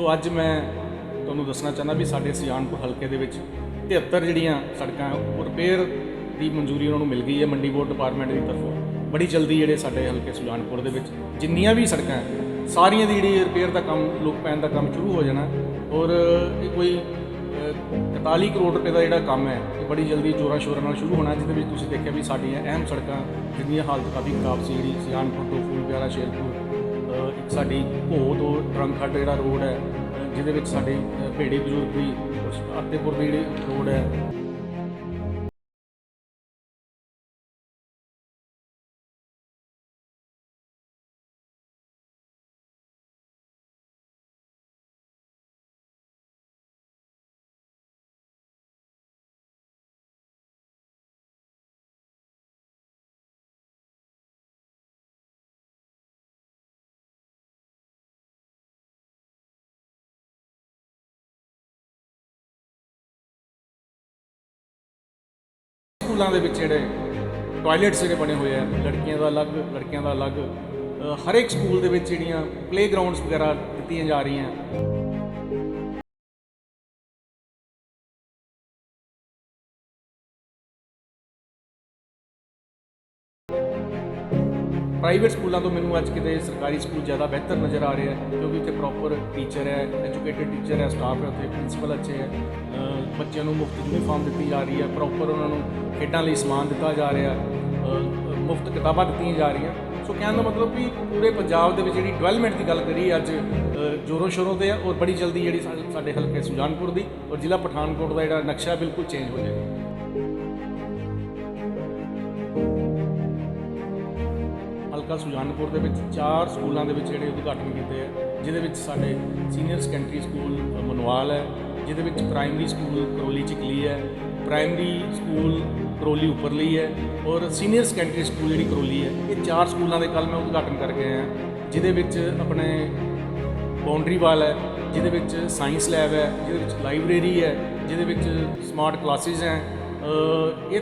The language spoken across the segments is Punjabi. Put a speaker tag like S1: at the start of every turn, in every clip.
S1: ਸੋ ਅੱਜ ਮੈਂ ਤੁਹਾਨੂੰ ਦੱਸਣਾ ਚਾਹੁੰਦਾ ਵੀ ਸਾਡੇ ਸਿਆਣਪੁਰ ਹਲਕੇ ਦੇ ਵਿੱਚ 73 ਜਿਹੜੀਆਂ ਸੜਕਾਂ ਉਹ ਰਿਪੇਅਰ ਦੀ ਮਨਜ਼ੂਰੀ ਉਹਨਾਂ ਨੂੰ ਮਿਲ ਗਈ ਹੈ ਮੰਡੀ ਬੋਰਡ ਡਿਪਾਰਟਮੈਂਟ ਦੀ ਤਰਫੋਂ। ਬੜੀ ਜਲਦੀ ਜਿਹੜੇ ਸਾਡੇ ਹਲਕੇ ਸੁਜਾਨਪੁਰ ਦੇ ਵਿੱਚ ਜਿੰਨੀਆਂ ਵੀ ਸੜਕਾਂ ਹੈ, ਸਾਰੀਆਂ ਦੀ ਜਿਹੜੀ ਰਿਪੇਅਰ ਦਾ ਕੰਮ ਲੋਕ ਪੈਣ ਦਾ ਕੰਮ ਸ਼ੁਰੂ ਹੋ ਜਾਣਾ। ਔਰ ਇਹ ਕੋਈ ਅ, 41 ਕਰੋੜ ਰੁਪਏ ਦਾ ਜਿਹੜਾ ਕੰਮ ਹੈ ਇਹ ਬੜੀ ਜਲਦੀ ਜੋਰਾਂ ਸ਼ੋਰਾਂ ਨਾਲ ਸ਼ੁਰੂ ਹੋਣਾ ਜਿਹਦੇ ਵਿੱਚ ਤੁਸੀਂ ਦੇਖਿਆ ਵੀ ਸਾਡੀਆਂ ਅਹਿਮ ਸੜਕਾਂ ਜਿੰਨੀਆਂ ਹਾਲਤ ਕਾਫੀ ਖਰਾਬ ਸੀ ਜਿਹੜੀ ਸਿਆਣਪੁਰ ਤੋਂ ਫੂਲ ਪਿਆਰਾ ਸ਼ੇਰਪੁਰ ਸਾਡੀ ਭੋ ਤੋਂ ਟਰੰਕਹੱਟ ਜਿਹੜਾ ਰੋਡ ਹੈ ਜਿਹਦੇ ਵਿੱਚ ਸਾਡੇ ਅ, ਭੇੜੇ ਬਜ਼ੁਰਗ ਦੀ ਅੱਤੇਪੁਰ ਦੀ ਜਿਹੜੀ ਰੋਡ ਹੈ ਸਕੂਲਾਂ ਦੇ ਵਿੱਚ ਜਿਹੜੇ ਟਾਇਲਟਸ ਜਿਹੜੇ ਬਣੇ ਹੋਏ ਆ ਲੜਕੀਆਂ ਦਾ ਅਲੱਗ ਲੜਕਿਆਂ ਦਾ ਅਲੱਗ ਅ, ਹਰ ਇੱਕ ਸਕੂਲ ਦੇ ਵਿੱਚ ਜਿਹੜੀਆਂ ਪਲੇਗਰਾਉਂਡਸ ਵਗੈਰਾ ਦਿੱਤੀਆਂ ਜਾ ਰਹੀਆਂ। ਪ੍ਰਾਈਵੇਟ ਸਕੂਲਾਂ ਤੋਂ ਮੈਨੂੰ ਅੱਜ ਕਿਤੇ ਸਰਕਾਰੀ ਸਕੂਲ ਜ਼ਿਆਦਾ ਬਿਹਤਰ ਨਜ਼ਰ ਆ ਰਿਹਾ ਹੈ ਕਿਉਂਕਿ ਇੱਥੇ ਪ੍ਰੋਪਰ ਟੀਚਰ ਹੈ ਐਜੂਕੇਟਡ ਟੀਚਰ ਹੈ ਸਟਾਫ ਹੈ ਉੱਥੇ ਪ੍ਰਿੰਸੀਪਲ ਅੱਛੇ ਹੈ। ਬੱਚਿਆਂ ਨੂੰ ਮੁਫਤ ਯੂਨੀਫਾਰਮ ਦਿੱਤੀ ਜਾ ਰਹੀ ਹੈ ਪ੍ਰੋਪਰ ਉਹਨਾਂ ਨੂੰ ਖੇਡਾਂ ਲਈ ਸਮਾਨ ਦਿੱਤਾ ਜਾ ਰਿਹਾ ਮੁਫਤ ਕਿਤਾਬਾਂ ਦਿੱਤੀਆਂ ਜਾ ਰਹੀਆਂ। ਸੋ ਕਹਿਣ ਦਾ ਮਤਲਬ ਵੀ ਪੂਰੇ ਪੰਜਾਬ ਦੇ ਵਿੱਚ ਜਿਹੜੀ ਡਿਵੈਲਪਮੈਂਟ ਦੀ ਗੱਲ ਕਰੀਏ ਅੱਜ ਅ, ਜ਼ੋਰੋ ਸ਼ੋਰੋਂ ਤੇ ਹੈ ਔਰ ਬੜੀ ਜਲਦੀ ਜਿਹੜੀ ਸਾਡੇ- ਸਾਡੇ ਹਲਕੇ ਸੁਜਾਨਪੁਰ ਦੀ ਔਰ ਜ਼ਿਲ੍ਹਾ ਪਠਾਨਕੋਟ ਦਾ ਜਿਹੜਾ ਨਕਸ਼ਾ ਬਿਲਕੁਲ ਚੇਂਜ ਹੋ ਜਾਏਗਾ। ਹਲਕਾ ਸੁਜਾਨਪੁਰ ਦੇ ਵਿੱਚ ਚਾਰ ਸਕੂਲਾਂ ਦੇ ਵਿੱਚ ਜਿਹੜੇ ਉਦਘਾਟਨ ਕੀਤੇ ਆ ਜਿਹਦੇ ਵਿੱਚ ਸਾਡੇ ਸੀਨੀਅਰ ਸੈਕੰਡਰੀ ਸਕੂਲ ਮਨਵਾਲ ਹੈ ਜਿਹਦੇ ਵਿੱਚ ਪ੍ਰਾਇਮਰੀ ਸਕੂਲ ਕਰੋਲੀ ਚਿਕਲੀ ਹੈ ਪ੍ਰਾਇਮਰੀ ਸਕੂਲ ਕਰੋਲੀ ਉੱਪਰਲੀ ਹੈ ਔਰ ਸੀਨੀਅਰ ਸੈਕੰਡਰੀ ਸਕੂਲ ਜਿਹੜੀ ਕਰੋਲੀ ਹੈ ਇਹ ਚਾਰ ਸਕੂਲਾਂ ਦੇ ਕੱਲ ਮੈਂ ਉਦਘਾਟਨ ਕਰਕੇ ਆਇਆ ਜਿਹਦੇ ਵਿੱਚ ਆਪਣੇ ਬਾਉਂਡਰੀ ਵਾਲ ਹੈ ਜਿਹਦੇ ਵਿੱਚ ਸਾਇੰਸ ਲੈਬ ਹੈ ਜਿਹਦੇ ਵਿੱਚ ਲਾਇਬ੍ਰੇਰੀ ਹੈ ਜਿਹਦੇ ਵਿੱਚ ਸਮਾਰਟ ਕਲਾਸਿਸ ਹੈ ਅ, ਇਹ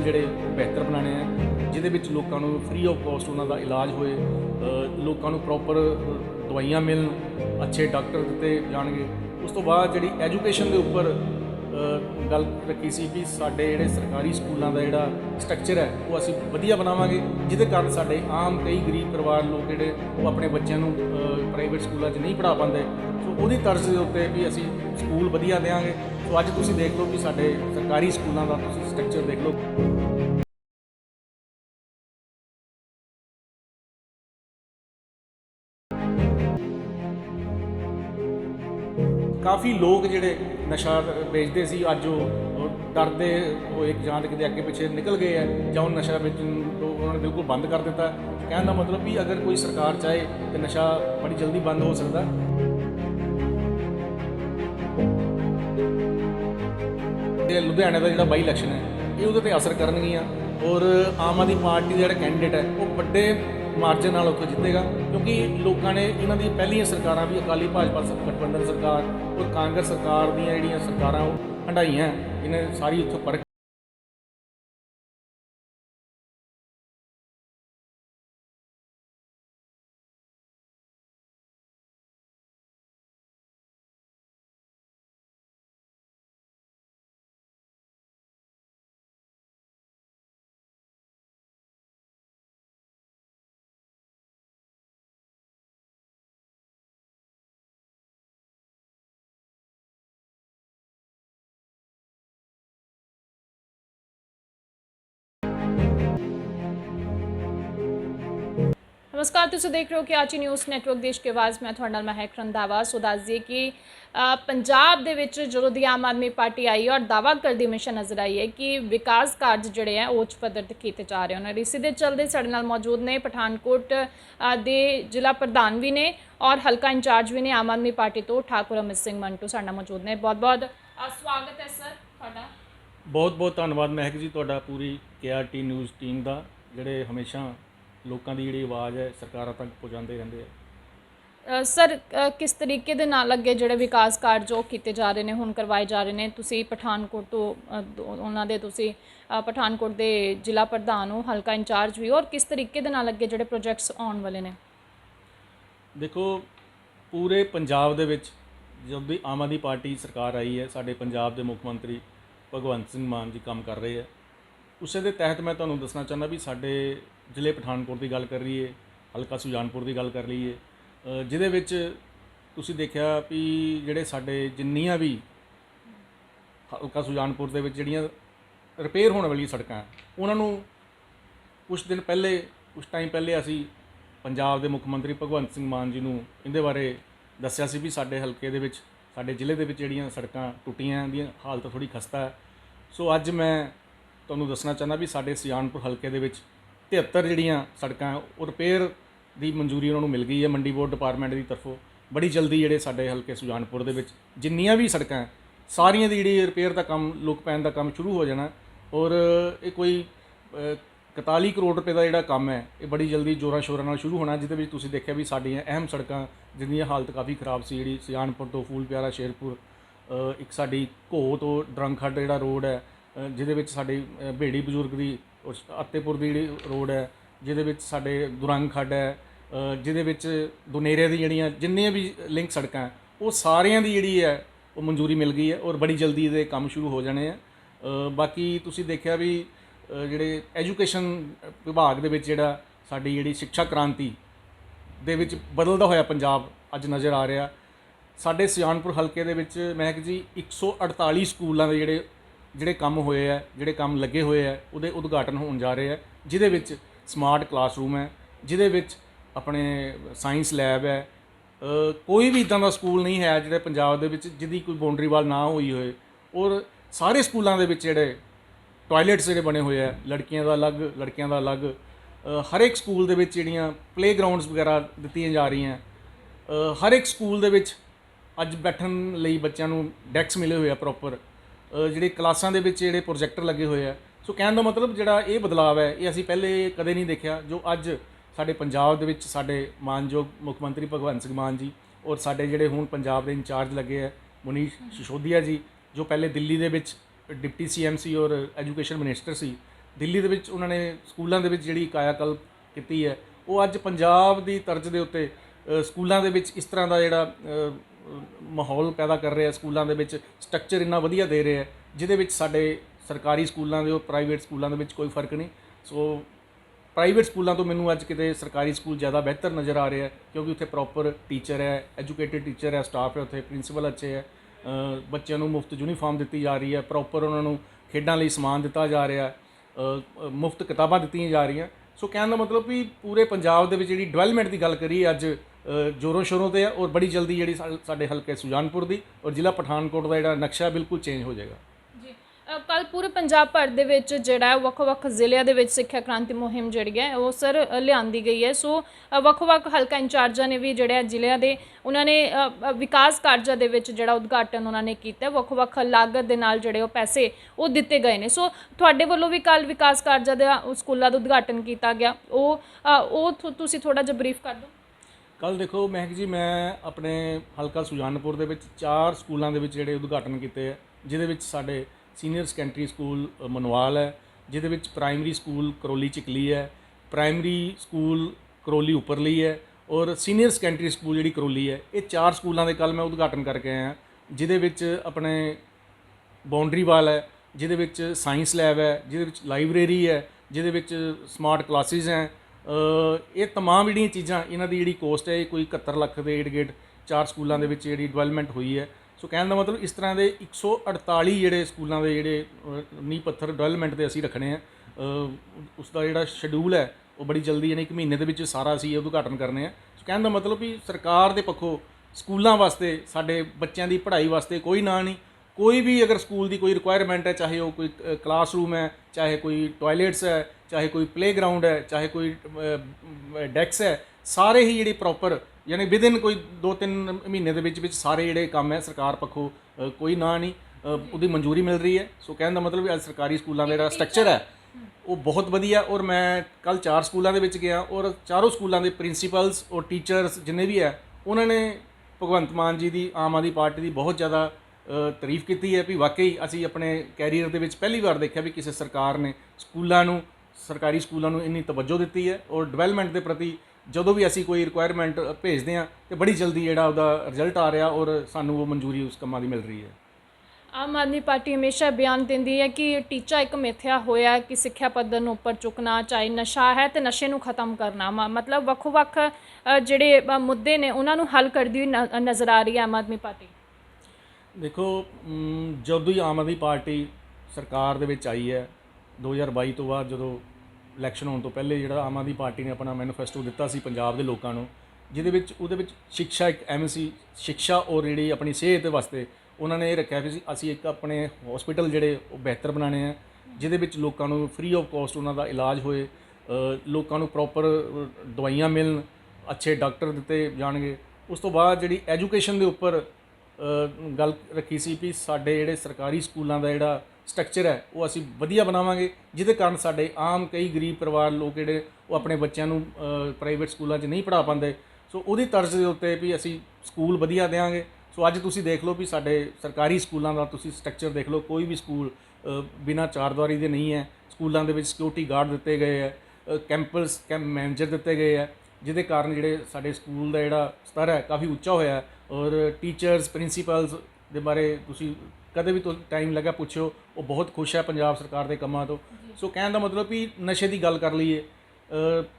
S1: ਜਿਹੜੇ ਬਿਹਤਰ ਬਣਾਉਣੇ ਆ, ਜਿਹਦੇ ਵਿੱਚ ਲੋਕਾਂ ਨੂੰ ਫ੍ਰੀ ਆਫ ਕਾਸਟ ਉਹਨਾਂ ਦਾ ਇਲਾਜ ਹੋਏ ਲੋਕਾਂ ਨੂੰ ਪ੍ਰੋਪਰ ਦਵਾਈਆਂ ਮਿਲਣ, ਅੱਛੇ ਡਾਕਟਰ ਦਿੱਤੇ ਜਾਣਗੇ। ਉਸ ਤੋਂ ਬਾਅਦ ਜਿਹੜੀ ਐਜੂਕੇਸ਼ਨ ਦੇ ਉੱਪਰ ਗੱਲ ਰੱਖੀ ਸੀ ਕਿ ਸਾਡੇ ਜਿਹੜੇ ਸਰਕਾਰੀ ਸਕੂਲਾਂ ਦਾ ਜਿਹੜਾ ਸਟਰਕਚਰ ਹੈ, ਉਹ ਅਸੀਂ ਵਧੀਆ ਬਣਾਵਾਂਗੇ, ਜਿਹਦੇ ਕਾਰਨ ਸਾਡੇ ਆਮ ਕਈ ਗਰੀਬ ਪਰਿਵਾਰ ਲੋਕ ਜਿਹੜੇ, ਉਹ ਆਪਣੇ ਬੱਚਿਆਂ ਨੂੰ ਪ੍ਰਾਈਵੇਟ ਸਕੂਲਾਂ 'ਚ ਨਹੀਂ ਪੜ੍ਹਾ ਪਾਉਂਦੇ। ਉਹਦੀ ਤਰਜ਼ ਦੇ ਉੱਤੇ ਵੀ ਅਸੀਂ ਸਕੂਲ ਵਧੀਆ ਦੇਵਾਂਗੇ ਸੋ ਅੱਜ ਤੁਸੀਂ ਦੇਖ ਲਓ ਕਿ ਸਾਡੇ ਸਰਕਾਰੀ ਸਕੂਲਾਂ ਦਾ ਤੁਸੀਂ ਸਟਰਕਚਰ ਦੇਖ ਲਓ। ਕਾਫੀ ਲੋਕ ਜਿਹੜੇ ਨਸ਼ਾ ਵੇਚਦੇ ਸੀ, ਅੱਜ ਉਹ ਉਹ ਡਰਦੇ ਹੋਏ ਜਾਂ ਤਾਂ ਕਿਤੇ ਅੱਗੇ ਪਿੱਛੇ ਨਿਕਲ ਗਏ ਆ ਜਾਂ ਉਹ ਨਸ਼ਾ ਵੇਚਣ ਤੋਂ ਉਹਨਾਂ ਨੇ ਬਿਲਕੁਲ ਬੰਦ ਕਰ ਦਿੱਤਾ। ਕਹਿਣ ਦਾ ਮਤਲਬ ਵੀ ਅਗਰ ਕੋਈ ਸਰਕਾਰ ਚਾਹੇ ਤੇ ਨਸ਼ਾ ਬੜੀ ਜਲਦੀ ਬੰਦ ਹੋ ਸਕਦਾ। ਇਹ ਲੁਧਿਆਣੇ ਦਾ ਜਿਹੜਾ ਬਾਈ ਇਲੈਕਸ਼ਨ ਹੈ, ਇਹ ਉਹਦੇ ਤੇ ਅਸਰ ਕਰਨਗੀਆਂ। ਔਰ ਆਮ ਆਦਮੀ ਪਾਰਟੀ ਦਾ ਜਿਹੜਾ ਕੈਂਡੀਡੇਟ ਹੈ, ਉਹ ਵੱਡੇ ਮਾਰਜਨ ਨਾਲ ਉੱਥੇ ਜਿੱਤੇਗਾ। ਕਿਉਂਕਿ ਲੋਕਾਂ ਨੇ ਇਹਨਾਂ ਦੀ ਪਹਿਲੀਆਂ ਸਰਕਾਰਾਂ ਵੀ ਅਕਾਲੀ ਭਾਜਪਾ, ਗਠਬੰਧਨ ਸਰਕਾਰ, ਔਰ ਕਾਂਗਰਸ ਸਰਕਾਰ ਦੀਆਂ ਜਿਹੜੀਆਂ ਸਰਕਾਰਾਂ ਉਹ ਹੰਡਾਈਆਂ ਇਹਨੇ ਸਾਰੀ ਉੱਥੋਂ ਪਰਖ
S2: ਨਮਸਕਾਰ ਤੁਸੀਂ ਦੇਖ ਰਹੇ ਹੋ ਕਿ ਆਚੀ ਨਿਊਜ਼ ਨੈਟਵਰਕ ਦੇਸ਼ ਕੇ ਆਵਾਜ਼ ਮੈਂ ਤੁਹਾਡੇ ਨਾਲ ਮਹਿਕ ਰੰਧਾਵਾ ਸੋ ਦੱਸ ਦਈਏ ਕਿ ਪੰਜਾਬ ਦੇ ਵਿੱਚ ਜਦੋਂ ਦੀ ਆਮ ਆਦਮੀ ਪਾਰਟੀ ਆਈ ਔਰ ਦਾਵਾ ਕਰਦੀ ਹਮੇਸ਼ਾ ਨਜ਼ਰ ਆਈ ਹੈ ਕਿ ਵਿਕਾਸ ਕਾਰਜ ਜਿਹੜੇ ਆ ਉੱਚ ਪੱਧਰ ਤੇ ਕੀਤੇ ਜਾ ਰਹੇ ਹਨ ਇਸੇ ਦੇ ਚਲਦੇ ਸਾਡੇ ਨਾਲ ਮੌਜੂਦ ਨੇ ਪਠਾਨਕੋਟ ਦੇ ਜ਼ਿਲ੍ਹਾ ਪ੍ਰਧਾਨ ਵੀ ਨੇ ਔਰ ਹਲਕਾ ਇੰਚਾਰਜ ਵੀ ਨੇ ਆਮ ਆਦਮੀ ਪਾਰਟੀ ਤੋਂ ਠਾਕੁਰ ਅਮਿਤ ਸਿੰਘ ਮੰਟੂ ਸਾਡੇ ਨਾਲ ਮੌਜੂਦ ਨੇ ਬਹੁਤ ਬਹੁਤ ਸਵਾਗਤ ਹੈ ਸਰ ਤੁਹਾਡਾ
S1: ਬਹੁਤ ਬਹੁਤ ਧੰਨਵਾਦ ਮਹਿਕ ਜੀ ਤੁਹਾਡਾ ਪੂਰੀ ਕੇਆਰਟੀ ਨਿਊਜ਼ ਟੀਮ ਦਾ ਜਿਹੜੇ ਹਮੇਸ਼ਾ ਲੋਕਾਂ ਦੀ ਜਿਹੜੀ ਆਵਾਜ਼ ਹੈ ਸਰਕਾਰਾਂ ਤੱਕ ਪਹੁੰਚਾਉਂਦੇ ਰਹਿੰਦੇ ਆ।
S2: ਅ, ਸਰ ਅ, ਕਿਸ ਤਰੀਕੇ ਦੇ ਨਾਲ ਅੱਗੇ ਜਿਹੜੇ ਵਿਕਾਸ ਕਾਰਜ ਉਹ ਕੀਤੇ ਜਾ ਰਹੇ ਨੇ ਹੁਣ ਕਰਵਾਏ ਜਾ ਰਹੇ ਨੇ? ਤੁਸੀਂ ਪਠਾਨਕੋਟ ਤੋਂ ਅ, ਦੋ- ਉਹਨਾਂ ਦੇ ਤੁਸੀਂ ਅ, ਪਠਾਨਕੋਟ ਦੇ ਜ਼ਿਲ੍ਹਾ ਪ੍ਰਧਾਨ ਹੋ ਹਲਕਾ ਇੰਚਾਰਜ ਵੀ ਹੋ ਔਰ ਕਿਸ ਤਰੀਕੇ ਦੇ ਨਾਲ ਅੱਗੇ ਜਿਹੜੇ ਪ੍ਰੋਜੈਕਟਸ ਆਉਣ ਵਾਲੇ ਨੇ?
S1: ਦੇਖੋ ਪੂਰੇ ਪੰਜਾਬ ਦੇ ਵਿੱਚ ਜਦੋਂ ਦੀ ਆਮ ਆਦਮੀ ਪਾਰਟੀ ਸਰਕਾਰ ਆਈ ਹੈ ਸਾਡੇ ਪੰਜਾਬ ਦੇ ਮੁੱਖ ਮੰਤਰੀ ਭਗਵੰਤ ਸਿੰਘ ਮਾਨ ਜੀ ਕੰਮ ਕਰ ਰਹੇ ਹੈ ਉਸੇ ਦੇ ਤਹਿਤ ਮੈਂ ਤੁਹਾਨੂੰ ਦੱਸਣਾ ਚਾਹੁੰਦਾ ਵੀ ਸਾਡੇ ਜ਼ਿਲ੍ਹੇ ਪਠਾਨਕੋਟ ਦੀ ਗੱਲ ਕਰ ਲਈਏ, ਹਲਕਾ ਸੁਜਾਨਪੁਰ ਦੀ ਗੱਲ ਕਰ ਲਈਏ ਜਿਹਦੇ ਵਿੱਚ ਤੁਸੀਂ ਦੇਖਿਆ ਵੀ ਜਿਹੜੇ ਸਾਡੇ ਜਿੰਨੀਆਂ ਵੀ ਹਲਕਾ ਸੁਜਾਨਪੁਰ ਦੇ ਵਿੱਚ ਜਿਹੜੀਆਂ ਰਿਪੇਅਰ ਹੋਣ ਵਾਲੀ ਸੜਕਾਂ, ਉਹਨਾਂ ਨੂੰ ਕੁਝ ਦਿਨ ਪਹਿਲੇ ਕੁਝ ਟਾਈਮ ਪਹਿਲੇ ਅਸੀਂ ਪੰਜਾਬ ਦੇ ਮੁੱਖ ਮੰਤਰੀ ਭਗਵੰਤ ਸਿੰਘ ਮਾਨ ਜੀ ਨੂੰ ਇਹਦੇ ਬਾਰੇ ਦੱਸਿਆ ਸੀ ਵੀ ਸਾਡੇ ਹਲਕੇ ਦੇ ਵਿੱਚ, ਸਾਡੇ ਜ਼ਿਲ੍ਹੇ ਦੇ ਵਿੱਚ ਜਿਹੜੀਆਂ ਸੜਕਾਂ ਟੁੱਟੀਆਂ ਦੀਆਂ ਹਾਲਤ ਥੋੜੀ ਖਸਤਾ ਹੈ। ਸੋ ਅੱਜ ਮੈਂ ਤੁਹਾਨੂੰ ਦੱਸਣਾ ਚਾਹੁੰਦਾ ਵੀ ਸਾਡੇ ਸਿਆਣਪੁਰ ਹਲਕੇ ਦੇ ਵਿੱਚ 73 ਜਿਹੜੀਆਂ ਸੜਕਾਂ ਉਹ ਰਿਪੇਅਰ ਦੀ ਮਨਜ਼ੂਰੀ ਉਹਨਾਂ ਨੂੰ ਮਿਲ ਗਈ ਹੈ ਮੰਡੀ ਬੋਰਡ ਡਿਪਾਰਟਮੈਂਟ ਦੀ ਤਰਫੋਂ। ਬੜੀ ਜਲਦੀ ਜਿਹੜੇ ਸਾਡੇ ਹਲਕੇ ਸੁਜਾਨਪੁਰ ਦੇ ਵਿੱਚ ਜਿੰਨੀਆਂ ਵੀ ਸੜਕਾਂ ਸਾਰੀਆਂ ਦੀ ਜਿਹੜੀ ਰਿਪੇਅਰ ਦਾ ਕੰਮ ਲੁੱਕ ਪੈਣ ਦਾ ਕੰਮ ਸ਼ੁਰੂ ਹੋ ਜਾਣਾ। ਔਰ ਇਹ ਕੋਈ ਅ, 41 ਕਰੋੜ ਰੁਪਏ ਦਾ ਜਿਹੜਾ ਕੰਮ ਹੈ ਇਹ ਬੜੀ ਜਲਦੀ ਜੋਰਾਂ ਸ਼ੋਰਾਂ ਨਾਲ ਸ਼ੁਰੂ ਹੋਣਾ ਜਿਹਦੇ ਵਿੱਚ ਤੁਸੀਂ ਦੇਖਿਆ ਵੀ ਸਾਡੀਆਂ ਅਹਿਮ ਸੜਕਾਂ ਜਿੰਨੀਆਂ ਹਾਲਤ ਕਾਫੀ ਖਰਾਬ ਸੀ ਜਿਹੜੀ ਸਿਆਣਪੁਰ ਤੋਂ ਫੂਲ ਪਿਆਰਾ ਸ਼ੇਰਪੁਰ ਇੱਕ ਸਾਡੀ ਘੋ ਤੋਂ ਡਰੰਖੱਡ ਜਿਹੜਾ ਰੋਡ ਹੈ ਜਿਹਦੇ ਵਿੱਚ ਸਾਡੇ ਭੇੜੀ ਬਜ਼ੁਰਗ ਦੀ ਔਰ ਅੱਤੇਪੁਰ ਦੀ ਜਿਹੜੀ ਰੋਡ ਹੈ, ਜਿਹਦੇ ਵਿੱਚ ਸਾਡੇ ਦੁਰੰਗ ਖੱਡ ਹੈ ਜਿਹਦੇ ਵਿੱਚ ਦੁਨੇਰੇ ਦੀ ਜਿਹੜੀਆਂ, ਜਿੰਨੀਆਂ ਵੀ ਲਿੰਕ ਸੜਕਾਂ ਉਹ ਸਾਰਿਆਂ ਦੀ ਜਿਹੜੀ ਹੈ, ਉਹ ਮਨਜ਼ੂਰੀ ਮਿਲ ਗਈ ਹੈ ਔਰ ਬੜੀ ਜਲਦੀ ਇਹਦੇ ਕੰਮ ਸ਼ੁਰੂ ਹੋ ਜਾਣੇ ਆ। ਬਾਕੀ ਤੁਸੀਂ ਦੇਖਿਆ ਵੀ ਜਿਹੜੇ ਐਜੂਕੇਸ਼ਨ ਵਿਭਾਗ ਦੇ ਵਿੱਚ ਜਿਹੜਾ ਸਾਡੀ ਜਿਹੜੀ ਸਿੱਖਿਆ ਕ੍ਰਾਂਤੀ ਦੇ ਵਿੱਚ ਬਦਲਦਾ ਹੋਇਆ ਪੰਜਾਬ ਅੱਜ ਨਜ਼ਰ ਆ ਰਿਹਾ। ਸਾਡੇ ਸਿਆਣਪੁਰ ਹਲਕੇ ਦੇ ਵਿੱਚ ਮਹਿਕ ਜੀ 148 ਸਕੂਲਾਂ ਦੇ ਜਿਹੜੇ ਜਿਹੜੇ ਕੰਮ ਹੋਏ ਆ, ਜਿਹੜੇ ਕੰਮ ਲੱਗੇ ਹੋਏ ਆ, ਉਹਦੇ ਉਦਘਾਟਨ ਹੋਣ ਜਾ ਰਹੇ ਆ, ਜਿਹਦੇ ਵਿੱਚ ਸਮਾਰਟ ਕਲਾਸਰੂਮ ਹੈ, ਜਿਹਦੇ ਵਿੱਚ ਆਪਣੇ ਸਾਇੰਸ ਲੈਬ ਹੈ ਕੋਈ ਵੀ ਇਦਾਂ ਦਾ ਸਕੂਲ ਨਹੀਂ ਹੈ ਜਿਹੜੇ ਪੰਜਾਬ ਦੇ ਵਿੱਚ ਜਿਹਦੀ ਕੋਈ ਬਾਉਂਡਰੀ ਵਾਲ ਨਾ ਹੋਈ ਹੋਏ। ਔਰ ਸਾਰੇ ਸਕੂਲਾਂ ਦੇ ਵਿੱਚ ਜਿਹੜੇ ਟਾਇਲਟਸ ਜਿਹੜੇ ਬਣੇ ਹੋਏ ਆ, ਲੜਕੀਆਂ ਦਾ ਅਲੱਗ, ਲੜਕਿਆਂ ਦਾ ਅਲੱਗ ਹਰ ਇੱਕ ਸਕੂਲ ਦੇ ਵਿੱਚ ਜਿਹੜੀਆਂ ਪਲੇਗਰਾਉਂਡਸ ਵਗੈਰਾ ਦਿੱਤੀਆਂ ਜਾ ਰਹੀਆਂ। ਹਰ ਇੱਕ ਸਕੂਲ ਦੇ ਵਿੱਚ ਅੱਜ ਬੈਠਣ ਲਈ ਬੱਚਿਆਂ ਨੂੰ ਡੈਕਸ ਮਿਲੇ ਹੋਏ ਆ ਪ੍ਰੋਪਰ ਜਿਹੜੇ ਕਲਾਸਾਂ ਦੇ ਵਿੱਚ ਜਿਹੜੇ ਪ੍ਰੋਜੈਕਟਰ ਲੱਗੇ ਹੋਏ ਆ। ਸੋ ਕਹਿਣ ਦਾ ਮਤਲਬ ਜਿਹੜਾ ਇਹ ਬਦਲਾਅ ਹੈ, ਇਹ ਅਸੀਂ ਪਹਿਲੇ ਕਦੇ ਨਹੀਂ ਦੇਖਿਆ, ਜੋ ਅੱਜ ਸਾਡੇ ਪੰਜਾਬ ਦੇ ਵਿੱਚ ਸਾਡੇ ਮਾਨਯੋਗ ਮੁੱਖ ਮੰਤਰੀ ਭਗਵੰਤ ਸਿੰਘ ਮਾਨ ਜੀ ਔਰ ਸਾਡੇ ਜਿਹੜੇ ਹੁਣ ਪੰਜਾਬ ਦੇ ਇੰਚਾਰਜ ਲੱਗੇ ਆ, ਮਨੀਸ਼ ਸਿਸੋਦੀਆ ਜੀ, ਜੋ ਪਹਿਲੇ ਦਿੱਲੀ ਦੇ ਵਿੱਚ ਡਿਪਟੀ ਸੀਐਮਸੀ ਔਰ ਐਜੂਕੇਸ਼ਨ ਮਿਨਿਸਟਰ ਸੀ, ਦਿੱਲੀ ਦੇ ਵਿੱਚ ਉਹਨਾਂ ਨੇ ਸਕੂਲਾਂ ਦੇ ਵਿੱਚ ਜਿਹੜੀ ਕਾਇਆਕਲਪ ਕੀਤੀ ਹੈ, ਉਹ ਅੱਜ ਪੰਜਾਬ ਦੀ ਤਰਜ਼ ਦੇ ਉੱਤੇ ਸਕੂਲਾਂ ਦੇ ਵਿੱਚ ਇਸ ਤਰ੍ਹਾਂ ਦਾ ਜਿਹੜਾ ਮਾਹੌਲ ਪੈਦਾ ਕਰ ਰਿਹਾ ਸਕੂਲਾਂ ਦੇ ਵਿੱਚ, ਸਟਰਕਚਰ ਇੰਨਾ ਵਧੀਆ ਦੇ ਰਿਹਾ ਜਿਹਦੇ ਵਿੱਚ ਸਾਡੇ ਸਰਕਾਰੀ ਸਕੂਲਾਂ ਦੇ ਔਰ ਪ੍ਰਾਈਵੇਟ ਸਕੂਲਾਂ ਦੇ ਵਿੱਚ ਕੋਈ ਫ਼ਰਕ ਨਹੀਂ। ਸੋ ਪ੍ਰਾਈਵੇਟ ਸਕੂਲਾਂ ਤੋਂ ਮੈਨੂੰ ਅੱਜ ਕਿਤੇ ਸਰਕਾਰੀ ਸਕੂਲ ਜ਼ਿਆਦਾ ਬਿਹਤਰ ਨਜ਼ਰ ਆ ਰਿਹਾ ਹੈ, ਕਿਉਂਕਿ ਉੱਥੇ ਪ੍ਰੋਪਰ ਟੀਚਰ ਹੈ ਐਜੂਕੇਟਿਡ ਟੀਚਰ ਹੈ ਸਟਾਫ ਹੈ, ਉੱਥੇ ਪ੍ਰਿੰਸੀਪਲ ਅੱਛੇ ਹੈ ਬੱਚਿਆਂ ਨੂੰ ਮੁਫਤ ਯੂਨੀਫਾਰਮ ਦਿੱਤੀ ਜਾ ਰਹੀ ਹੈ ਪ੍ਰੋਪਰ ਉਹਨਾਂ ਨੂੰ ਖੇਡਾਂ ਲਈ ਸਮਾਨ ਦਿੱਤਾ ਜਾ ਰਿਹਾ ਹੈ ਮੁਫਤ ਕਿਤਾਬਾਂ ਦਿੱਤੀਆਂ ਜਾ ਰਹੀਆਂ। ਸੋ ਕਹਿਣ ਦਾ ਮਤਲਬ ਵੀ ਪੂਰੇ ਪੰਜਾਬ ਦੇ ਵਿੱਚ ਜਿਹੜੀ ਡਿਵੈਲਪਮੈਂਟ ਦੀ ਗੱਲ ਕਰੀਏ ਅੱਜ ਜ਼ੋਰੋਂ ਸ਼ੋਰੋਂ ਤੇ ਹੈ ਔਰ ਬੜੀ ਜਲਦੀ ਜਿਹੜੀ ਸਾਡੇ ਹਲਕੇ ਸੁਜਾਨਪੁਰ ਦੀ ਔਰ ਜ਼ਿਲ੍ਹਾ ਪਠਾਨਕੋਟ ਦਾ ਜਿਹੜਾ ਨਕਸ਼ਾ ਬਿਲਕੁਲ ਚੇਂਜ ਹੋ ਜਾਏਗਾ।
S2: ਜੀ। ਕੱਲ ਪੂਰੇ ਪੰਜਾਬ ਭਰ ਦੇ ਵਿੱਚ ਜਿਹੜਾ ਹੈ ਵੱਖ-ਵੱਖ ਜ਼ਿਲ੍ਹਿਆਂ ਦੇ ਵਿੱਚ ਸਿੱਖਿਆ ਕ੍ਰਾਂਤੀ ਮੁਹਿੰਮ ਜਿਹੜੀ ਹੈ ਉਹ ਸਰ ਲਿਆਂਦੀ ਗਈ ਹੈ। ਸੋ ਅ, ਵੱਖ-ਵੱਖ ਹਲਕਾ ਇੰਚਾਰਜਾਂ ਨੇ ਵੀ ਜਿਹੜੇ ਜ਼ਿਲ੍ਹਿਆਂ ਦੇ ਉਹਨਾਂ ਨੇ ਵਿਕਾਸ ਕਾਰਜਾਂ ਦੇ ਵਿੱਚ ਜਿਹੜਾ ਉਦਘਾਟਨ ਉਹਨਾਂ ਨੇ ਕੀਤਾ ਹੈ। ਵੱਖ-ਵੱਖ ਲਾਗਤ ਦੇ ਨਾਲ ਜਿਹੜੇ ਉਹ ਪੈਸੇ ਉਹ ਦਿੱਤੇ ਗਏ ਨੇ। ਸੋ ਤੁਹਾਡੇ ਵੱਲੋਂ ਵੀ ਕੱਲ ਵਿਕਾਸ ਕਾਰਜਾਂ ਦੇ ਸਕੂਲਾਂ ਦਾ ਉਦਘਾਟਨ ਕੀਤਾ ਗਿਆ। ਉਹ ਉਹ ਤੁਸੀਂ ਥੋੜਾ ਜਿਹਾ ਬਰੀਫ ਕਰ ਦਿਓ।
S1: ਕੱਲ ਦੇਖੋ ਮਹਿਕ ਜੀ, ਮੈਂ ਆਪਣੇ ਹਲਕਾ ਸੁਜਾਨਪੁਰ ਦੇ ਵਿੱਚ ਚਾਰ ਸਕੂਲਾਂ ਦੇ ਵਿੱਚ ਜਿਹੜੇ ਉਦਘਾਟਨ ਕੀਤੇ ਆ, ਜਿਹਦੇ ਵਿੱਚ ਸਾਡੇ ਸੀਨੀਅਰ ਸੈਕੰਡਰੀ ਸਕੂਲ ਮਨਵਾਲ ਹੈ, ਜਿਹਦੇ ਵਿੱਚ ਪ੍ਰਾਇਮਰੀ ਸਕੂਲ ਕਰੋਲੀ ਚਿਕਲੀ ਹੈ, ਪ੍ਰਾਇਮਰੀ ਸਕੂਲ ਕਰੋਲੀ ਉੱਪਰਲੀ ਹੈ ਔਰ ਸੀਨੀਅਰ ਸੈਕੰਡਰੀ ਸਕੂਲ ਜਿਹੜੀ ਕਰੋਲੀ ਹੈ, ਇਹ ਚਾਰ ਸਕੂਲਾਂ ਦੇ ਕੱਲ ਮੈਂ ਉਦਘਾਟਨ ਕਰਕੇ ਆਇਆ, ਜਿਹਦੇ ਵਿੱਚ ਆਪਣੇ ਬਾਉਂਡਰੀ ਵਾਲ ਹੈ, ਜਿਹਦੇ ਵਿੱਚ ਸਾਇੰਸ ਲੈਬ ਹੈ, ਜਿਹਦੇ ਵਿੱਚ ਲਾਇਬ੍ਰੇਰੀ ਹੈ, ਜਿਹਦੇ ਵਿੱਚ ਸਮਾਰਟ ਕਲਾਸਿਸ ਹੈ ਇਹ तमाम ਜਿਹੜੀਆਂ ਚੀਜ਼ਾਂ ਇਹਨਾਂ ਦੀ ਜਿਹੜੀ ਕੋਸਟ ਹੈ ਇਹ ਕੋਈ 71 ਲੱਖ ਦੇ ਏਡ ਗੇਟ ਚਾਰ ਸਕੂਲਾਂ ਦੇ ਵਿੱਚ ਜਿਹੜੀ ਡਿਵੈਲਪਮੈਂਟ ਹੋਈ ਹੈ ਸੋ ਕਹਿਣ ਦਾ ਮਤਲਬ ਇਸ ਤਰ੍ਹਾਂ ਦੇ 148 ਜਿਹੜੇ ਸਕੂਲਾਂ ਦੇ ਜਿਹੜੇ ਅ, ਨੀਂਹ ਪੱਥਰ ਡਿਵੈਲਪਮੈਂਟ ਦੇ ਅਸੀਂ ਰੱਖਣੇ ਆ ਅ, ਉਸ ਦਾ ਜਿਹੜਾ ਸ਼ਡਿਊਲ ਹੈ ਉਹ ਬੜੀ ਜਲਦੀ ਯਾਨੀ ਇੱਕ ਮਹੀਨੇ ਦੇ ਵਿੱਚ ਸਾਰਾ ਅਸੀਂ ਉਦਘਾਟਨ ਕਰਨੇ ਆ ਸੋ ਕਹਿਣ ਦਾ ਮਤਲਬ ਵੀ ਸਰਕਾਰ ਦੇ ਪੱਖੋਂ ਸਕੂਲਾਂ ਵਾਸਤੇ ਸਾਡੇ ਬੱਚਿਆਂ ਦੀ ਪੜ੍ਹਾਈ ਵਾਸਤੇ ਕੋਈ ਨਾ ਨਹੀਂ ਕੋਈ ਵੀ ਅਗਰ ਸਕੂਲ ਦੀ ਕੋਈ ਰਿਕੁਆਇਰਮੈਂਟ ਹੈ ਚਾਹੇ ਉਹ ਕੋਈ ਕਲਾਸਰੂਮ ਹੈ ਚਾਹੇ ਕੋਈ ਟਾਇਲਟਸ ਹੈ ਚਾਹੇ ਕੋਈ ਪਲੇਗਰਾਉਂਡ ਹੈ ਚਾਹੇ ਕੋਈ ਡੈਕਸ ਹੈ ਸਾਰੇ ਹੀ ਜਿਹੜੇ ਪ੍ਰੋਪਰ ਯਾਨੀ ਵਿਦਿਨ ਕੋਈ 2-3 ਮਹੀਨੇ ਦੇ ਵਿੱਚ ਵਿੱਚ ਸਾਰੇ ਜਿਹੜੇ ਕੰਮ ਹੈ ਸਰਕਾਰ ਪੱਖੋਂ ਕੋਈ ਨਾ ਨਹੀਂ ਉਹਦੀ ਮਨਜ਼ੂਰੀ ਮਿਲ ਰਹੀ ਹੈ। ਸੋ ਕਹਿਣ ਦਾ ਮਤਲਬ ਵੀ ਅੱਜ ਸਰਕਾਰੀ ਸਕੂਲਾਂ ਦਾ ਜਿਹੜਾ ਸਟਰਕਚਰ ਹੈ ਉਹ ਬਹੁਤ ਵਧੀਆ ਔਰ ਮੈਂ ਕੱਲ ਚਾਰ ਸਕੂਲਾਂ ਦੇ ਵਿੱਚ ਗਿਆ ਔਰ ਚਾਰੋਂ ਸਕੂਲਾਂ ਦੇ ਪ੍ਰਿੰਸੀਪਲਸ ਔਰ ਟੀਚਰਸ ਜਿੰਨੇ ਵੀ ਹੈ ਉਹਨਾਂ ਨੇ ਭਗਵੰਤ ਮਾਨ ਜੀ ਦੀ ਆਮ ਆਦਮੀ ਪਾਰਟੀ ਦੀ ਬਹੁਤ ਜ਼ਿਆਦਾ ਤਾਰੀਫ ਕੀਤੀ ਹੈ ਵੀ ਵਾਕਈ ਅਸੀਂ ਆਪਣੇ ਕੈਰੀਅਰ ਦੇ ਵਿੱਚ ਪਹਿਲੀ ਵਾਰ ਦੇਖਿਆ ਵੀ ਕਿਸੇ ਸਰਕਾਰ ਨੇ ਸਕੂਲਾਂ ਨੂੰ ਸਰਕਾਰੀ ਸਕੂਲਾਂ ਨੂੰ ਇੰਨੀ ਤਵੱਜੋ ਦਿੱਤੀ ਹੈ ਔਰ ਡਿਵੈਲਪਮੈਂਟ ਦੇ ਪ੍ਰਤੀ ਜਦੋਂ ਵੀ ਅਸੀਂ ਕੋਈ ਰਿਕੁਆਇਰਮੈਂਟ ਭੇਜਦੇ ਹਾਂ ਤੇ ਬੜੀ ਜਲਦੀ ਜਿਹੜਾ ਉਹਦਾ ਰਿਜ਼ਲਟ ਆ ਰਿਹਾ ਔਰ ਸਾਨੂੰ ਉਹ ਮਨਜ਼ੂਰੀ ਉਸ ਕੰਮਾਂ ਦੀ ਮਿਲ ਰਹੀ ਹੈ।
S2: ਆਮ ਆਦਮੀ ਪਾਰਟੀ ਹਮੇਸ਼ਾ ਬਿਆਨ ਦਿੰਦੀ ਹੈ ਕਿ ਟੀਚਾ ਇੱਕ ਮਿਥਿਆ ਹੋਇਆ ਕਿ ਸਿੱਖਿਆ ਪੱਧਰ ਨੂੰ ਉੱਪਰ ਚੁੱਕਣਾ ਚਾਹੇ ਨਸ਼ਾ ਹੈ ਤੇ ਨਸ਼ੇ ਨੂੰ ਖਤਮ ਕਰਨਾ ਮਤਲਬ ਵੱਖ-ਵੱਖ ਜਿਹੜੇ ਮੁੱਦੇ ਨੇ ਉਹਨਾਂ ਨੂੰ ਹੱਲ ਕਰਦੀ ਹੋਈ ਨਜ਼ਰ ਆ ਰਹੀ ਹੈ ਆਮ ਆਦਮੀ ਪਾਰਟੀ।
S1: ਦੇਖੋ ਜਦੋਂ ਹੀ ਆਮ ਆਦਮੀ ਪਾਰਟੀ ਸਰਕਾਰ ਦੇ ਵਿੱਚ ਆਈ ਹੈ 2022 ਤੋਂ ਬਾਅਦ ਜਦੋਂ ਇਲੈਕਸ਼ਨ ਹੋਣ ਤੋਂ ਪਹਿਲੇ ਜਿਹੜਾ ਆਮ ਆਦਮੀ ਪਾਰਟੀ ਨੇ ਆਪਣਾ ਮੈਨੀਫੈਸਟੋ ਦਿੱਤਾ ਸੀ ਪੰਜਾਬ ਦੇ ਲੋਕਾਂ ਨੂੰ, ਜਿਹਦੇ ਵਿੱਚ, ਉਹਦੇ ਵਿੱਚ ਸਿੱਖਿਆ ਇੱਕ ਐਮਸੀ ਸਿੱਖਿਆ ਔਰ ਜਿਹੜੀ ਆਪਣੀ ਸਿਹਤ ਵਾਸਤੇ ਉਹਨਾਂ ਨੇ ਇਹ ਰੱਖਿਆ ਵੀ ਅਸੀਂ ਇੱਕ ਆਪਣੇ ਹਸਪੀਟਲ ਜਿਹੜੇ ਉਹ ਬਿਹਤਰ ਬਣਾਉਣੇ ਆ, ਜਿਹਦੇ ਵਿੱਚ ਲੋਕਾਂ ਨੂੰ ਫ੍ਰੀ ਆਫ ਕਾਸਟ ਉਹਨਾਂ ਦਾ ਇਲਾਜ ਹੋਏ ਲੋਕਾਂ ਨੂੰ ਪ੍ਰੋਪਰ ਦਵਾਈਆਂ ਮਿਲਣ, ਅੱਛੇ ਡਾਕਟਰ ਦਿੱਤੇ ਜਾਣਗੇ। ਉਸ ਤੋਂ ਬਾਅਦ ਜਿਹੜੀ ਐਜੂਕੇਸ਼ਨ ਦੇ ਉੱਪਰ ਗੱਲ ਰੱਖੀ ਸੀ ਵੀ ਸਾਡੇ ਜਿਹੜੇ ਸਰਕਾਰੀ ਸਕੂਲਾਂ ਦਾ ਜਿਹੜਾ ਸਟਰਕਚਰ ਹੈ ਉਹ ਅਸੀਂ ਵਧੀਆ ਬਣਾਵਾਂਗੇ ਜਿਹਦੇ ਕਾਰਨ ਸਾਡੇ ਆਮ ਕਈ ਗਰੀਬ ਪਰਿਵਾਰ ਲੋਕ ਜਿਹੜੇ ਉਹ ਆਪਣੇ ਬੱਚਿਆਂ ਨੂੰ ਪ੍ਰਾਈਵੇਟ ਸਕੂਲਾਂ 'ਚ ਨਹੀਂ ਪੜ੍ਹਾ ਪਾਉਂਦੇ। ਸੋ ਉਹਦੀ ਤਰਜ਼ ਦੇ ਉੱਤੇ ਵੀ ਅਸੀਂ ਸਕੂਲ ਵਧੀਆ ਦੇਵਾਂਗੇ ਸੋ ਅੱਜ ਤੁਸੀਂ ਦੇਖ ਲਓ ਵੀ ਸਾਡੇ ਸਰਕਾਰੀ ਸਕੂਲਾਂ ਦਾ ਤੁਸੀਂ ਸਟਰਕਚਰ ਦੇਖ ਲਓ ਕੋਈ ਵੀ ਸਕੂਲ ਅ, ਬਿਨਾਂ ਚਾਰਦੁਆਰੀ ਦੇ ਨਹੀਂ ਹੈ। ਸਕੂਲਾਂ ਦੇ ਵਿੱਚ ਸਿਕਿਉਰਿਟੀ ਗਾਰਡ ਦਿੱਤੇ ਗਏ ਹੈ ਕੈਂਪਸ ਕੈਂਪ ਮੈਨੇਜਰ ਦਿੱਤੇ ਗਏ ਹੈ ਜਿਹਦੇ ਕਾਰਨ ਜਿਹੜੇ ਸਾਡੇ ਸਕੂਲ ਦਾ ਜਿਹੜਾ ਸਤਰ ਹੈ ਕਾਫੀ ਉੱਚਾ ਹੋਇਆ ਹੈ। ਔਰ ਟੀਚਰਸ ਪ੍ਰਿੰਸੀਪਲਸ ਦੇ ਬਾਰੇ ਤੁਸੀਂ ਕਦੇ ਵੀ ਟਾਈਮ ਲੱਗਾ ਪੁੱਛਿਓ ਉਹ ਬਹੁਤ ਖੁਸ਼ ਹੈ ਪੰਜਾਬ ਸਰਕਾਰ ਦੇ ਕੰਮਾਂ ਤੋਂ। ਸੋ ਕਹਿਣ ਦਾ ਮਤਲਬ ਵੀ ਨਸ਼ੇ ਦੀ ਗੱਲ ਕਰ ਲਈਏ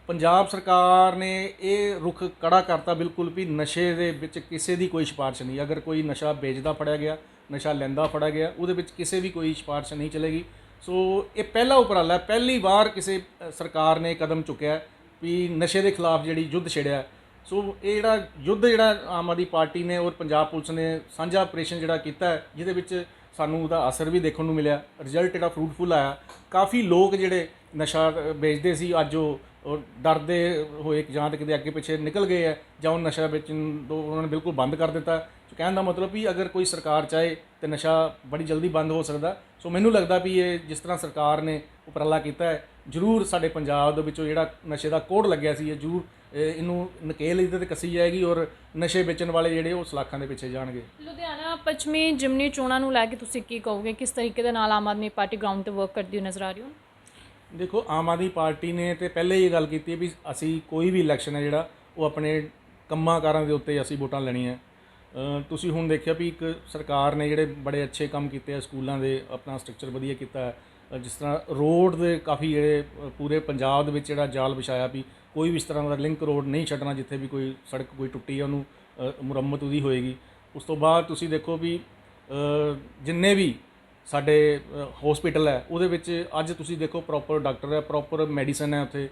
S1: ਪੰਜਾਬ ਸਰਕਾਰ ਨੇ ਇਹ ਰੁਖ ਕੜਾ ਕਰਤਾ ਬਿਲਕੁਲ ਵੀ ਨਸ਼ੇ ਦੇ ਵਿੱਚ ਕਿਸੇ ਦੀ ਕੋਈ ਸਿਫਾਰਿਸ਼ ਨਹੀਂ। ਅਗਰ ਕੋਈ ਨਸ਼ਾ ਵੇਚਦਾ ਫੜਿਆ ਗਿਆ ਨਸ਼ਾ ਲੈਂਦਾ ਫੜਿਆ ਗਿਆ ਉਹਦੇ ਵਿੱਚ ਕਿਸੇ ਵੀ ਕੋਈ ਸਿਫਾਰਿਸ਼ ਨਹੀਂ ਚਲੇਗੀ। ਸੋ ਇਹ ਪਹਿਲਾ ਉਪਰਾਲਾ ਹੈ ਪਹਿਲੀ ਵਾਰ ਕਿਸੇ ਸਰਕਾਰ ਨੇ ਕਦਮ ਚੁੱਕਿਆ ਵੀ ਨਸ਼ੇ ਦੇ ਖਿਲਾਫ ਜਿਹੜੀ ਯੁੱਧ ਛੇੜਿਆ। ਸੋ ਇਹ ਜਿਹੜਾ ਯੁੱਧ ਜਿਹੜਾ ਆਮ ਆਦਮੀ ਪਾਰਟੀ ਨੇ ਔਰ ਪੰਜਾਬ ਪੁਲਿਸ ਨੇ ਸਾਂਝਾ ਆਪਰੇਸ਼ਨ ਜਿਹੜਾ ਕੀਤਾ ਜਿਹਦੇ ਵਿੱਚ ਸਾਨੂੰ ਉਹਦਾ ਅਸਰ ਵੀ ਦੇਖਣ ਨੂੰ ਮਿਲਿਆ ਰਿਜ਼ਲਟ ਜਿਹੜਾ ਫਰੂਟਫੁਲ ਆਇਆ। ਕਾਫੀ ਲੋਕ ਜਿਹੜੇ ਨਸ਼ਾ ਵੇਚਦੇ ਸੀ, ਅੱਜ ਉਹ ਉਹ ਡਰਦੇ ਹੋਏ ਕਿ ਜਾਂ ਤਾਂ ਕਿਤੇ ਅੱਗੇ ਪਿੱਛੇ ਨਿਕਲ ਗਏ ਹੈ ਜਾਂ ਉਹ ਨਸ਼ਾ ਵੇਚਣ ਤੋਂ ਉਹਨਾਂ ਨੇ ਬਿਲਕੁਲ ਬੰਦ ਕਰ ਦਿੱਤਾ। ਸੋ ਕਹਿਣ ਦਾ ਮਤਲਬ ਵੀ ਅਗਰ ਕੋਈ ਸਰਕਾਰ ਚਾਹੇ ਤੇ ਨਸ਼ਾ ਬੜੀ ਜਲਦੀ ਬੰਦ ਹੋ ਸਕਦਾ। ਸੋ ਮੈਨੂੰ ਲੱਗਦਾ ਵੀ ਇਹ ਜਿਸ ਤਰ੍ਹਾਂ ਸਰਕਾਰ ਨੇ ਉਪਰਾਲਾ ਕੀਤਾ ਹੈ ਜ਼ਰੂਰ ਸਾਡੇ ਪੰਜਾਬ ਦੇ ਵਿੱਚੋਂ ਜਿਹੜਾ ਨਸ਼ੇ ਦਾ ਕੋਡ ਲੱਗਿਆ ਸੀ ਇਹ ਜ਼ਰੂਰ ਇਹਨੂੰ ਨਕੇਲ ਇਹਦੇ ਤੇ ਕੱਸੀ ਜਾਏਗੀ ਔਰ ਨਸ਼ੇ ਵੇਚਣ ਵਾਲੇ ਜਿਹੜੇ ਉਹ ਸਲਾਖਾਂ ਦੇ ਪਿੱਛੇ ਜਾਣਗੇ।
S2: ਲੁਧਿਆਣਾ ਪੱਛਮੀ ਜਿਮਨੀ ਚੋਣਾਂ ਨੂੰ ਲੈ ਕੇ ਤੁਸੀਂ ਕੀ ਕਹੋਗੇ? ਕਿਸ ਤਰੀਕੇ ਦੇ ਨਾਲ ਆਮ ਆਦਮੀ ਪਾਰਟੀ ਗਰਾਊਂਡ ਤੇ ਵਰਕ ਕਰਦੀ ਹੋਈ ਨਜ਼ਰ ਆ ਰਹੀ ਹੋ?
S1: ਦੇਖੋ ਆਮ ਆਦਮੀ ਪਾਰਟੀ ਨੇ ਤੇ ਪਹਿਲੇ ਹੀ ਇਹ ਗੱਲ ਕੀਤੀ ਹੈ ਵੀ ਅਸੀਂ ਕੋਈ ਵੀ ਇਲੈਕਸ਼ਨ ਹੈ ਜਿਹੜਾ ਉਹ ਆਪਣੇ ਕੰਮਾਂ ਕਾਰਾਂ ਦੇ ਉੱਤੇ ਅਸੀਂ ਵੋਟਾਂ ਲੈਣੀਆਂ ਤੁਸੀਂ ਹੁਣ ਦੇਖਿਆ ਵੀ ਇੱਕ ਸਰਕਾਰ ਨੇ ਜਿਹੜੇ ਬੜੇ ਅੱਛੇ ਕੰਮ ਕੀਤੇ ਆ ਸਕੂਲਾਂ ਦੇ ਆਪਣਾ ਸਟਰਕਚਰ ਵਧੀਆ ਕੀਤਾ ਹੈ ਜਿਸ ਤਰ੍ਹਾਂ ਰੋਡ ਦੇ ਕਾਫੀ ਜਿਹੜੇ ਪੂਰੇ ਪੰਜਾਬ ਦੇ ਵਿੱਚ ਜਿਹੜਾ ਜਾਲ ਵਿਛਾਇਆ ਵੀ, ਕੋਈ ਵੀ ਇਸ ਤਰ੍ਹਾਂ ਦਾ ਲਿੰਕ ਰੋਡ ਨਹੀਂ ਛੱਡਣਾ ਜਿੱਥੇ ਵੀ ਕੋਈ ਸੜਕ ਕੋਈ ਟੁੱਟੀ ਹੈ ਉਹਨੂੰ ਮੁਰੰਮਤ ਉਹਦੀ ਹੋਏਗੀ। ਉਸ ਤੋਂ ਬਾਅਦ ਤੁਸੀਂ ਦੇਖੋ ਵੀ ਜਿੰਨੇ ਵੀ ਸਾਡੇ ਹਸਪੀਟਲ ਹੈ, ਉਹਦੇ ਵਿੱਚ ਅੱਜ ਤੁਸੀਂ ਦੇਖੋ ਪ੍ਰੋਪਰ ਡਾਕਟਰ ਹੈ ਪ੍ਰੋਪਰ ਮੈਡੀਸਨ ਹੈ ਉੱਥੇ।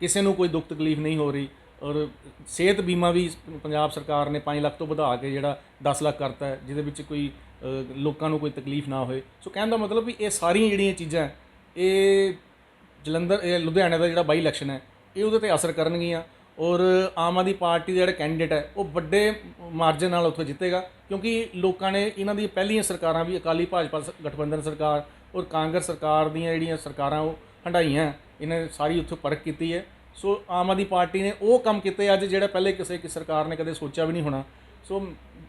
S1: ਕਿਸੇ ਨੂੰ ਕੋਈ ਦੁੱਖ ਤਕਲੀਫ ਨਹੀਂ ਹੋ ਰਹੀ ਔਰ ਸਿਹਤ ਬੀਮਾ ਵੀ ਪੰਜਾਬ ਸਰਕਾਰ ਨੇ 5 ਲੱਖ ਤੋਂ ਵਧਾ ਕੇ ਜਿਹੜਾ 10 ਲੱਖ ਕਰਤਾ ਹੈ, ਜਿਹਦੇ ਵਿੱਚ ਕੋਈ ਲੋਕਾਂ ਨੂੰ ਕੋਈ ਤਕਲੀਫ ਨਾ ਹੋਏ। ਸੋ ਕਹਿਣ ਦਾ ਮਤਲਬ ਵੀ ਇਹ ਸਾਰੀਆਂ ਜਿਹੜੀਆਂ ਚੀਜ਼ਾਂ, ਇਹ ਜਲੰਧਰ, ਇਹ ਲੁਧਿਆਣਾ ਦਾ ਜਿਹੜਾ ਬਾਈ ਇਲੈਕਸ਼ਨ ਹੈ, ਇਹ ਉਹਦੇ ਤੇ ਅਸਰ ਕਰਨਗੀਆਂ ਔਰ ਆਮ ਆਦਮੀ ਪਾਰਟੀ ਦਾ ਜਿਹੜਾ ਕੈਂਡੀਡੇਟ ਹੈ, ਉਹ ਵੱਡੇ ਮਾਰਜਨ ਨਾਲ ਉੱਥੋਂ ਜਿੱਤੇਗਾ ਕਿਉਂਕਿ ਲੋਕਾਂ ਨੇ ਇਹਨਾਂ ਦੀ ਪਹਿਲੀਆਂ ਸਰਕਾਰਾਂ ਵੀ ਅਕਾਲੀ ਭਾਜਪਾ ਸ- ਗਠਬੰਧਨ ਸਰਕਾਰ ਔਰ ਕਾਂਗਰਸ ਸਰਕਾਰ ਦੀਆਂ ਜਿਹੜੀਆਂ ਸਰਕਾਰਾਂ ਉਹ ਹੰਡਾਈਆਂ ਇਹਨਾਂ ਨੇ ਸਾਰੀ ਉੱਥੋਂ ਪਰਖ ਕੀਤੀ ਹੈ। ਸੋ ਆਮ ਆਦਮੀ ਪਾਰਟੀ ਨੇ ਉਹ ਕੰਮ ਕੀਤੇ ਅੱਜ ਜਿਹੜਾ ਪਹਿਲੇ ਕਿਸੇ ਕੀ ਸਰਕਾਰ ਨੇ ਕਦੇ ਸੋਚਿਆ ਵੀ ਨਹੀਂ ਹੋਣਾ। ਸੋ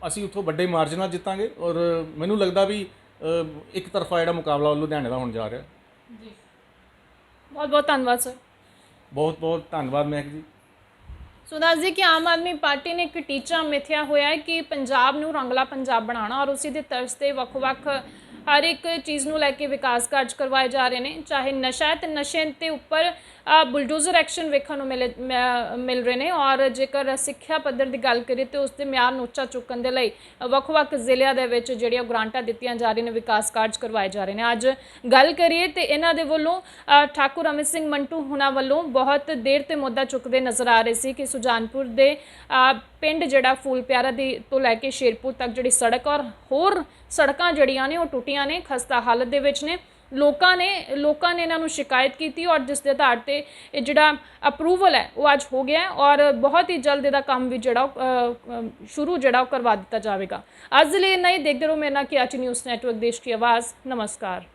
S1: ਅਸੀਂ ਉੱਥੋਂ ਵੱਡੇ ਮਾਰਜਨ ਨਾਲ ਜਿੱਤਾਂਗੇ ਔਰ ਮੈਨੂੰ ਲੱਗਦਾ ਵੀ ਇੱਕ ਤਰਫਾ ਜਿਹੜਾ ਮੁਕਾਬਲਾ ਉਹ ਲੁਧਿਆਣੇ ਦਾ ਹੋਣ ਜਾ ਰਿਹਾ।
S2: ਬਹੁਤ ਬਹੁਤ ਧੰਨਵਾਦ ਸਰ
S1: ਬਹੁਤ ਬਹੁਤ ਧੰਨਵਾਦ ਮਹਿਕ ਜੀ।
S2: ਸੋ ਦੱਸ ਦਈਏ ਕਿ ਆਮ ਆਦਮੀ ਪਾਰਟੀ ਨੇ ਇੱਕ ਟੀਚਾ ਮਿਥਿਆ ਹੋਇਆ ਹੈ ਕਿ ਪੰਜਾਬ ਨੂੰ ਰੰਗਲਾ ਪੰਜਾਬ ਬਣਾਉਣਾ ਔਰ ਉਸੇ ਦੇ ਤਰਜ਼ ਤੇ ਵੱਖ-ਵੱਖ ਹਰ ਇੱਕ ਚੀਜ਼ ਨੂੰ ਲੈ ਕੇ ਵਿਕਾਸ ਕਾਰਜ ਕਰਵਾਏ ਜਾ ਰਹੇ ਨੇ, ਚਾਹੇ ਨਸ਼ਾ ਹੈ ਤੇ ਨਸ਼ੇ ਤੇ ਉੱਪਰ ਬੁਲਡੋਜ਼ਰ ਐਕਸ਼ਨ ਵੇਖਣ ਨੂੰ ਮਿਲੇ, ਮ- ਮਿਲ ਰਹੇ ਨੇ ਔਰ ਜੇਕਰ ਸਿੱਖਿਆ ਪੱਧਰ ਦੀ ਗੱਲ ਕਰੀਏ ਤੇ ਉਸ ਦੇ ਮਿਆਰ ਨੂੰ ਉੱਚਾ ਚੁੱਕਣ ਦੇ ਲਈ ਵੱਖ-ਵੱਖ ਜ਼ਿਲ੍ਹਿਆਂ ਦੇ ਵਿੱਚ ਜਿਹੜੀਆਂ ਗ੍ਰਾਂਟਾਂ ਦਿੱਤੀਆਂ ਜਾ ਰਹੀਆਂ ਨੇ, ਵਿਕਾਸ ਕਾਰਜ ਕਰਵਾਏ ਜਾ ਰਹੇ ਨੇ। ਅੱਜ ਗੱਲ ਕਰੀਏ ਤੇ ਇਹਨਾਂ ਦੇ ਵੱਲੋਂ ਠਾਕੁਰ ਅਮਿਤ ਸਿੰਘ ਮੰਟੂ ਹੁਣਾਂ ਵੱਲੋਂ ਬਹੁਤ ਦੇਰ ਤੇ ਮੁੱਦਾ ਚੁੱਕਦੇ ਨਜ਼ਰ ਆ ਰਹੇ ਸੀ ਕਿ ਸੁਜਾਨਪੁਰ ਦੇ ਪਿੰਡ ਜਿਹੜਾ ਫੂਲ ਪਿਆਰਾ ਦੇ ਤੋਂ ਲੈ ਕੇ ਸ਼ੇਰਪੁਰ ਤੱਕ ਜਿਹੜੀ ਸੜਕ ਔਰ ਹੋਰ ਸੜਕਾਂ ਜਿਹੜੀਆਂ ਨੇ ਉਹ ਟੁੱਟੀਆਂ ਨੇ ਖਸਤਾ ਹਾਲਤ ਦੇ ਵਿੱਚ ਨੇ। ਲੋਕਾਂ ਨੇ ਲੋਕਾਂ ਨੇ ਇਹਨਾਂ ਨੂੰ ਸ਼ਿਕਾਇਤ ਕੀਤੀ ਔਰ ਜਿਸ ਦੇ ਆਧਾਰ ਤੇ ਇਹ ਜਿਹੜਾ ਅਪਰੂਵਲ ਹੈ ਉਹ ਅੱਜ ਹੋ ਗਿਆ ਔਰ ਬਹੁਤ ਹੀ ਜਲਦ ਇਹਦਾ ਕੰਮ ਵੀ ਜਿਹੜਾ ਉਹ, ਸ਼ੁਰੂ ਜਿਹੜਾ ਉਹ ਕਰਵਾ ਦਿੱਤਾ ਜਾਵੇਗਾ। ਅੱਜ ਲਈ ਇੰਨਾ ਹੀ। ਦੇਖਦੇ ਰਹੋ ਮੇਰੇ ਨਾਲ ਕਿਆਚੀ ਨਿਊਜ਼ ਨੈਟਵਰਕ ਦੇਸ਼ ਦੀ ਆਵਾਜ਼। ਨਮਸਕਾਰ।